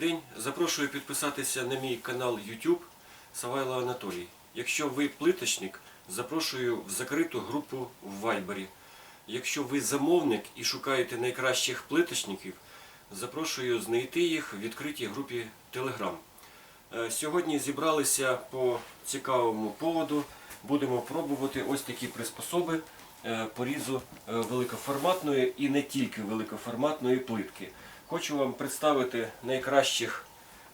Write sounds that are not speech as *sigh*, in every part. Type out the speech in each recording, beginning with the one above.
день. Запрошую підписатися на мій канал YouTube Савайло Анатолій. Якщо ви плиточник, запрошую в закриту групу в Вайбері. Якщо ви замовник і шукаєте найкращих плиточників, запрошую знайти їх в відкритій групі Telegram. Е, Сьогодні зібралися по цікавому поводу. Будемо пробувати ось такі приспособи е, порізу е, великоформатної і не тільки великоформатної плитки. Хочу вам представити найкращих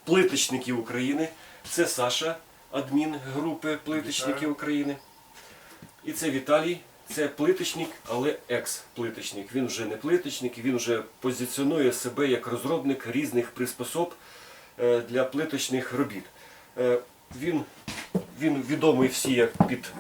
плиточників України. Це Саша, адмін групи плиточників України. І це Віталій. Це плиточник, але екс-плиточник. Він вже не плиточник, він вже позиціонує себе як розробник різних приспособ е, для плиточних робіт. Е, Він, він відомий всі як під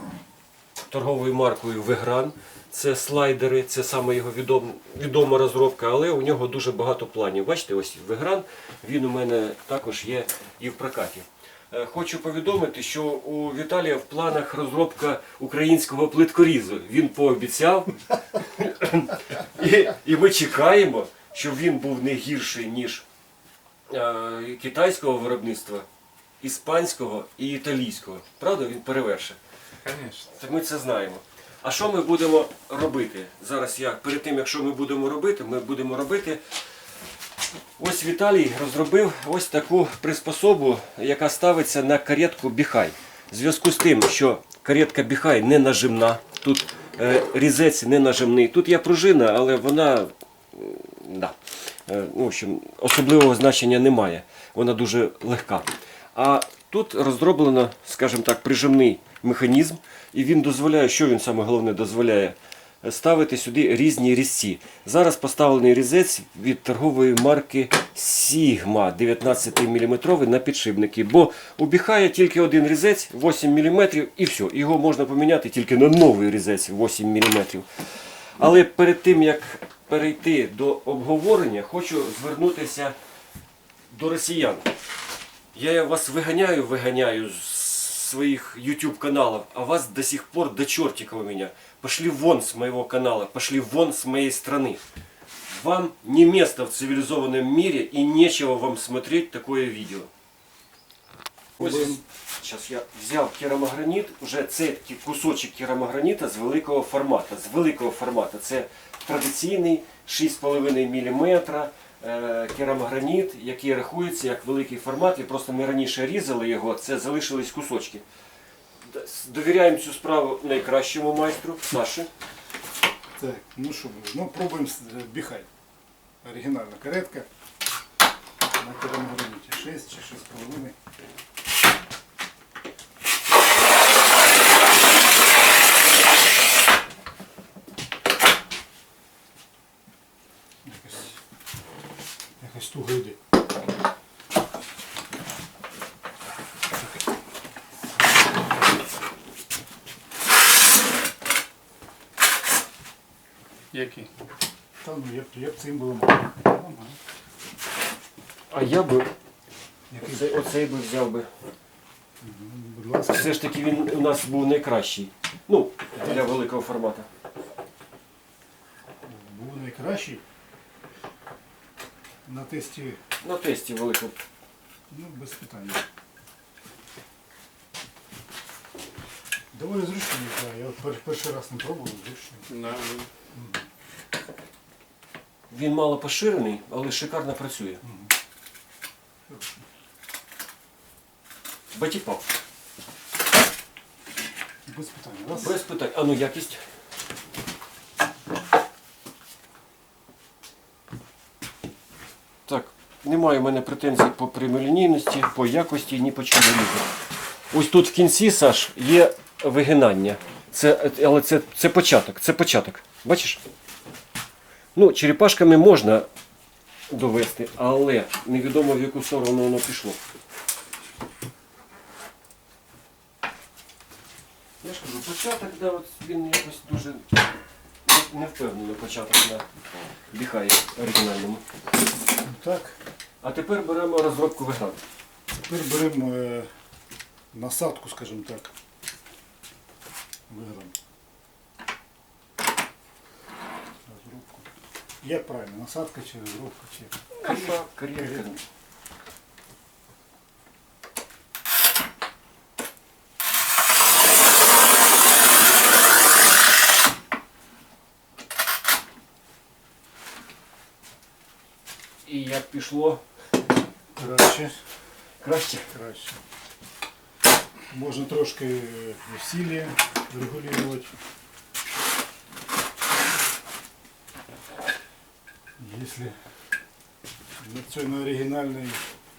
торговою маркою Вегран. Це слайдери, це саме його відом, відома розробка, але у нього дуже багато планів. Бачите, ось Вегран, він у мене також є і в прокаті. Е, Хочу повідомити, що у Віталія в планах розробка українського плиткорізу. Він пообіцяв, і, і ми чекаємо, щоб він був не гірший, ніж е, китайського виробництва, іспанського і італійського. Правда, він перевершив. Конечно. Ми це знаємо. А що ми будемо робити? Зараз я перед тим, якщо ми будемо робити, ми будемо робити. Ось Віталій розробив ось таку приспособу, яка ставиться на каретку Біхай. В зв'язку з тим, що каретка Біхай не нажимна, тут е, різець не нажимний. Тут є пружина, але вона м, да, е, ну, в общем, особливого значення немає. Вона дуже легка. А тут розроблено, скажімо так, прижимний механізм, і він дозволяє, що він саме головне дозволяє? Ставити сюди різні різці. Зараз поставлений різець від торгової марки Sigma 19 мм на підшипники, бо убіхає тільки один різець 8 мм і все. Його можна поміняти тільки на новий різець 8 мм. Але перед тим як перейти до обговорення, хочу звернутися до росіян. Я вас виганяю, виганяю з своих YouTube каналов, а вас до сих пор до чертика у меня. Пошли вон с моего канала, пошли вон с моей страны. Вам не место в цивилизованном мире и нечего вам смотреть такое видео. Ось зараз я взяв керамограніт, вже це кусочок керамограніта з великого формату. З великого формату. Це традиційний 6,5 мм керамограніт, який рахується як великий формат. І просто ми раніше різали його, це залишились кусочки. Довіряємо цю справу найкращому майстру Саші. Так, ну що, ну пробуємо з- біхай. Оригінальна каретка. На керамограніті 6 чи 6,5. Якось, якось туго йде. Який? Та ну як, як цим було мало. А я би Який, оцей, оцей би взяв би. будь ласка. Все ж таки він у нас був найкращий. Ну, для великого формату. був найкращий. На тесті, На тесті великого. ну, без питань. Доволі зручний, так. Я от пер- перший раз не пробував, зручний. Да. Він мало поширений, але шикарно працює. Батіпав. Без питань. Раз. Без питань. А ну якість. Так, немає в мене претензій по прямолінійності, по якості, ні по чому різу. Ось тут в кінці, Саш, є вигинання. Це, але це, це початок. Це початок. Бачиш? Ну, черепашками можна довести, але невідомо в яку сторону воно пішло. Я ж кажу, початок, да, от він якось дуже не- невпевнений початок на біхає оригінальному. Так. А тепер беремо розробку виграти. Тепер беремо е, насадку, скажімо так. Виграємо. Розробку. Як правильно? Насадка чи розробка? Чи... Кар'єрка. пішло Краще. краще. Краще. Можна трошки усилия регулировать. Если на цей на оригінальний,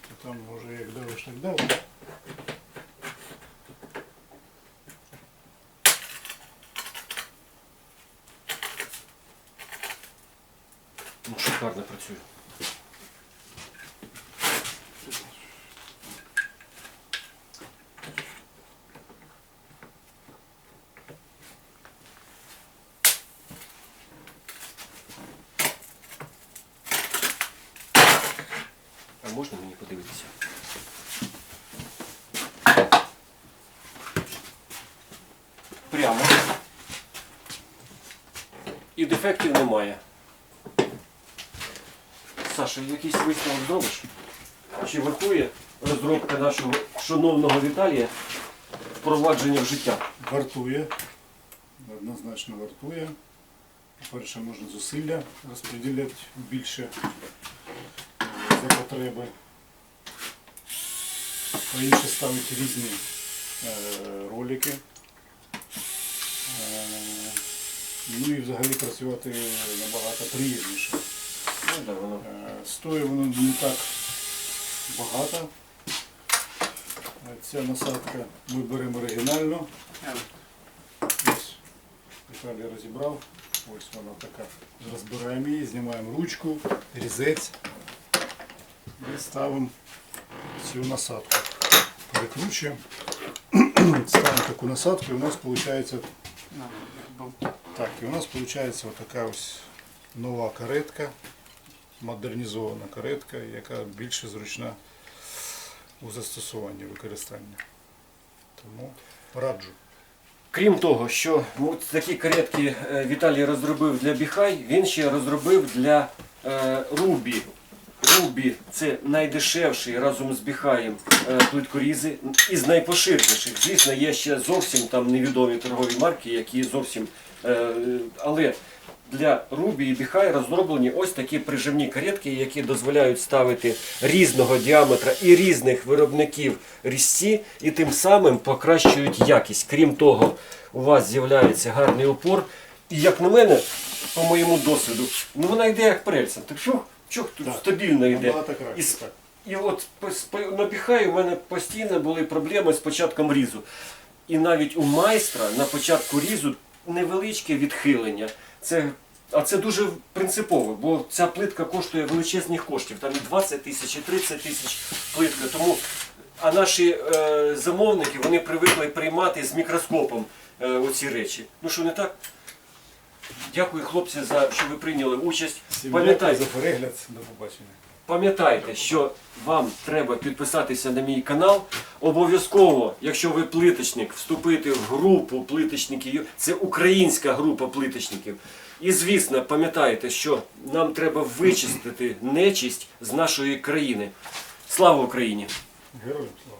то там може як давиш, так давиш. Ну, шикарно працює. А можна мені подивитися? Прямо. І дефектів немає. Саша, якийсь висновок зробиш? Чи вартує розробка нашого шановного Віталія впровадження в життя? Вартує. Однозначно вартує. По-перше, можна зусилля розподіляти більше е, потреби. По-інше ставити різні е, ролики. Е, Ну і взагалі працювати набагато приємніше. Ну. Е, Стоїть воно не так багато. Е, Ця насадка ми беремо оригінально. Ось Віталій розібрав. Ось вона така. Розбираємо її, знімаємо ручку, різець і ставимо цю насадку. Перекручуємо. *clears throat* Ставимо таку насадку і у нас виходить так, і у нас виходить така ось нова каретка, модернізована каретка, яка більше зручна у застосуванні використання. Тому раджу. Крім того, що ну, такі каретки е, Віталій розробив для Біхай, він ще розробив для е, Рубі. Рубі це найдешевший разом з Біхаєм е, плиткорізи із найпоширеніших. Звісно, є ще зовсім там невідомі торгові марки, які зовсім. Е, але для Рубі і Біхай розроблені ось такі прижимні каретки, які дозволяють ставити різного діаметра і різних виробників різці, і тим самим покращують якість. Крім того, у вас з'являється гарний опор. І як на мене, по моєму досвіду, ну вона йде як прельцем. Так чух, чух тут стабільно йде. І, с- і от по- с- по- на Біхаю у мене постійно були проблеми з початком різу. І навіть у майстра на початку різу невеличке відхилення. Це, а це дуже принципово, бо ця плитка коштує величезних коштів. Там і 20 тисяч, і 30 тисяч плитка. Тому, а наші е, замовники вони привикли приймати з мікроскопом е, оці речі. Ну що не так? Дякую, хлопці, за що ви прийняли участь. Пам'ятайте, за перегляд. До побачення. Пам'ятайте, що вам треба підписатися на мій канал. Обов'язково, якщо ви плиточник, вступити в групу плиточників. Це українська група плиточників. І звісно, пам'ятайте, що нам треба вичистити нечисть з нашої країни. Слава Україні! Героям слава.